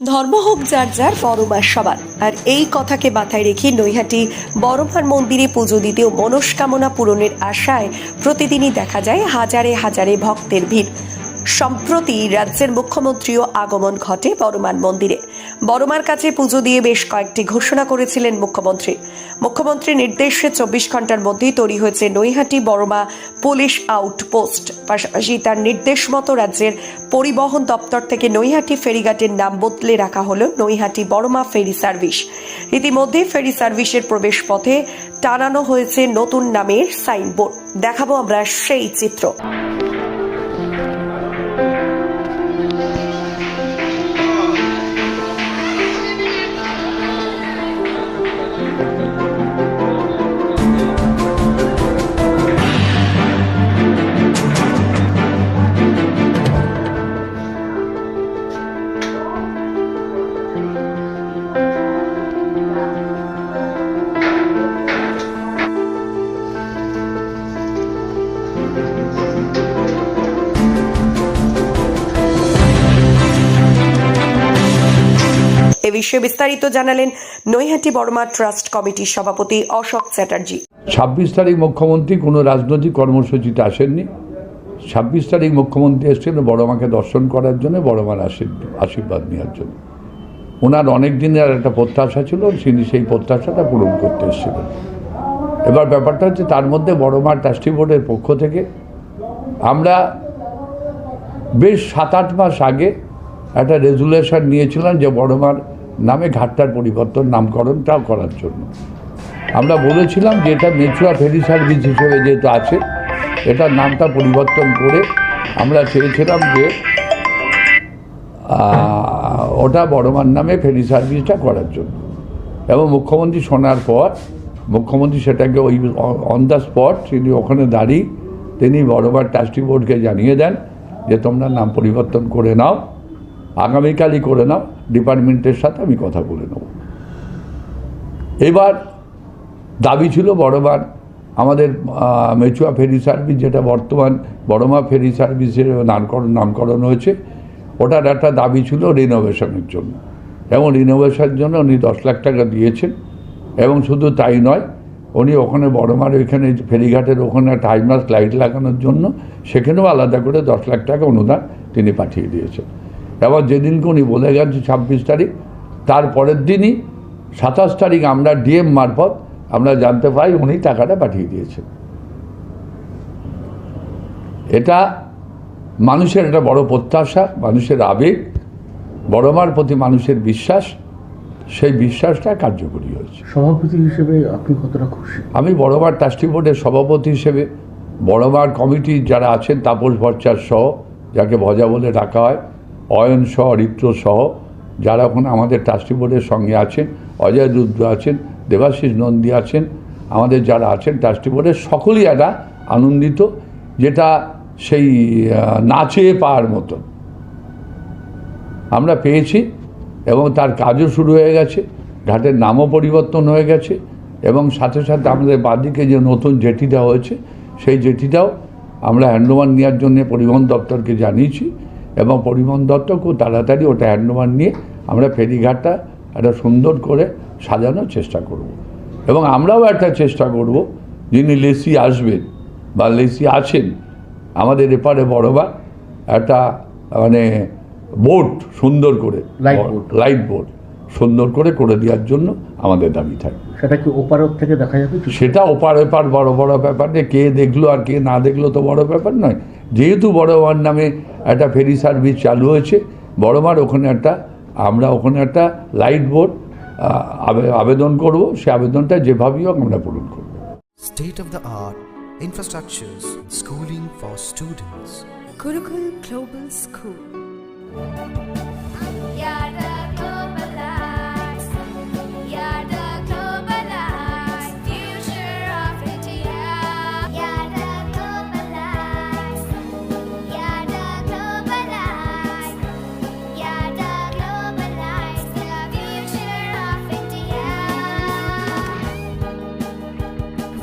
ধর্ম হোক যার যার পরমার সবার। আর এই কথাকে মাথায় রেখে নৈহাটি বড়মার মন্দিরে পুজো দিতেও মনস্কামনা পূরণের আশায় প্রতিদিনই দেখা যায় হাজারে হাজারে ভক্তের ভিড়। সম্প্রতি রাজ্যের মুখ্যমন্ত্রীও আগমন ঘটে বরমান মন্দিরে। বড়মার কাছে পুজো দিয়ে বেশ কয়েকটি ঘোষণা করেছিলেন মুখ্যমন্ত্রী। মুখ্যমন্ত্রীর নির্দেশে চব্বিশ ঘণ্টার মধ্যেই তৈরি হয়েছে নৈহাটি বড়মা পুলিশ আউটপোস্ট। পাশাপাশি তার নির্দেশ মতো রাজ্যের পরিবহন দপ্তর থেকে নৈহাটি ফেরিঘাটের নাম বদলে রাখা হলো নৈহাটি বড়মা ফেরি সার্ভিস। ইতিমধ্যে ফেরি সার্ভিসের প্রবেশ পথে টানানো হয়েছে নতুন নামের সাইনবোর্ড। দেখাবো আমরা সেই চিত্র। এ বিষয়ে বিস্তারিত জানালেন নৈহাটি বড়মা ট্রাস্ট কমিটির সভাপতি অশোক চ্যাটার্জি। ছাব্বিশ তারিখ মুখ্যমন্ত্রী কোনো রাজনৈতিক কর্মসূচিতে আসেননি। ছাব্বিশ তারিখ মুখ্যমন্ত্রী এসেছিলেন বড় মাকে দর্শন করার জন্য বড় মার আশীর্বাদ নেওয়ার জন্য। ওনার অনেক দিনের একটা প্রত্যাশা ছিল, তিনি সেই প্রত্যাশাটা পূরণ করতে এসেছিলেন। এবার ব্যাপারটা হচ্ছে, তার মধ্যে বড় মার ট্রাস্টি বোর্ডের পক্ষ থেকে আমরা বেশ সাত আট মাস আগে একটা রেজুলেশন নিয়েছিলাম যে বড় মার নামে ঘাটটার পরিবর্তন, নামকরণটাও করার জন্য। আমরা বলেছিলাম যে এটা মেচুয়া ফেরি সার্ভিস হিসেবে যেহেতু আছে এটার নামটা পরিবর্তন করে আমরা চেয়েছিলাম যে ওটা বড়মার নামে ফেরি সার্ভিসটা করার জন্য। এবং মুখ্যমন্ত্রী শোনার পর, মুখ্যমন্ত্রী সেটাকে ওই অন দ্য স্পট তিনি ওখানে দাঁড়িয়ে তিনি বড়বার ট্রাস্টি বোর্ডকে জানিয়ে দেন যে তোমরা নাম পরিবর্তন করে নাও। আগামীকালই করে নাও, ডিপার্টমেন্টের সাথে আমি কথা বলে নেব। এবার দাবি ছিল বড়বার, আমাদের মেচুয়া ফেরি সার্ভিস যেটা বর্তমান বড়মা ফেরি সার্ভিসের নামকরণ নামকরণ হয়েছে, ওটার একটা দাবি ছিল রিনোভেশনের জন্য। এবং রিনোভেশনের জন্য উনি দশ লাখ টাকা দিয়েছেন, এবং শুধু তাই নয়, উনি ওখানে বড়মার ওইখানে ফেরিঘাটের ওখানে একটা হাইমাস লাইট লাগানোর জন্য সেখানেও আলাদা করে দশ লাখ টাকা অনুদান তিনি পাঠিয়ে দিয়েছেন। এবার যেদিনকে উনি বলে গেছেন ছাব্বিশ তারিখ তার পরের দিনই সাতাশ তারিখ আমরা ডিএম মারফত আমরা জানতে পাই উনি টাকাটা পাঠিয়ে দিয়েছেন। এটা মানুষের একটা বড় প্রত্যাশা মানুষের আবেগ বড়মার প্রতি মানুষের বিশ্বাস সেই বিশ্বাসটা কার্যকরী হয়েছে। সভাপতি হিসেবে আপনি কতটা খুশি? আমি বড়মার ট্রাস্টি বোর্ডের সভাপতি হিসেবে বড়মার কমিটি যারা আছেন তাপস ভট্টার সহ যাকে ভজা বলে ডাকা হয় অয়ন সহ রিত্র সহ যারা ওখানে আমাদের ট্রাস্টি বোর্ডের সঙ্গে আছেন অজয় রুদ্র আছেন দেবাশিস নন্দী আছেন আমাদের যারা আছেন ট্রাস্টি বোর্ডের সকলেই একটা আনন্দিত যেটা সেই আহ, না চেয়ে পাওয়ার মতন আমরা পেয়েছি এবং তার কাজও শুরু হয়ে গেছে ঘাটের নামও পরিবর্তন হয়ে গেছে এবং সাথে সাথে আমাদের বাদিকে যে নতুন জেটিটা হয়েছে সেই জেটিটাও আমরা হ্যান্ডওভার নেওয়ার জন্য পরিবহন দপ্তরকে জানিয়েছি। এবং পরিবহন দপ্তর খুব তাড়াতাড়ি ওটা হ্যান্ডওভার নিয়ে আমরা ফেরিঘাটটা একটা সুন্দর করে সাজানোর চেষ্টা করব। এবং আমরাও একটা চেষ্টা করব যিনি লেসি আসবেন বা লেসি আছেন আমাদের এপারে বড়বা একটা মানে বোর্ড সুন্দর করে লাইট বোর্ড সুন্দর করে করে দেওয়ার জন্য আমাদের দাবি থাকে। সেটা কি ওপারত থেকে দেখা যাবে সেটা ওপার ওপার বড় বড় ব্যাপার যে কে দেখল আর কে না দেখল তো বড় ব্যাপার নয়। যেহেতু বড়মার নামে একটা ফেরি সার্ভিস চালু হয়েছে বড়মার ওখানে একটা আমরা ওখানে একটা লাইট বোর্ড আবেদন করব সে আবেদনটা যেভাবেই হোক আমরা পূরণ করব state of the art infrastructures, schooling for students. Gurukul Global School.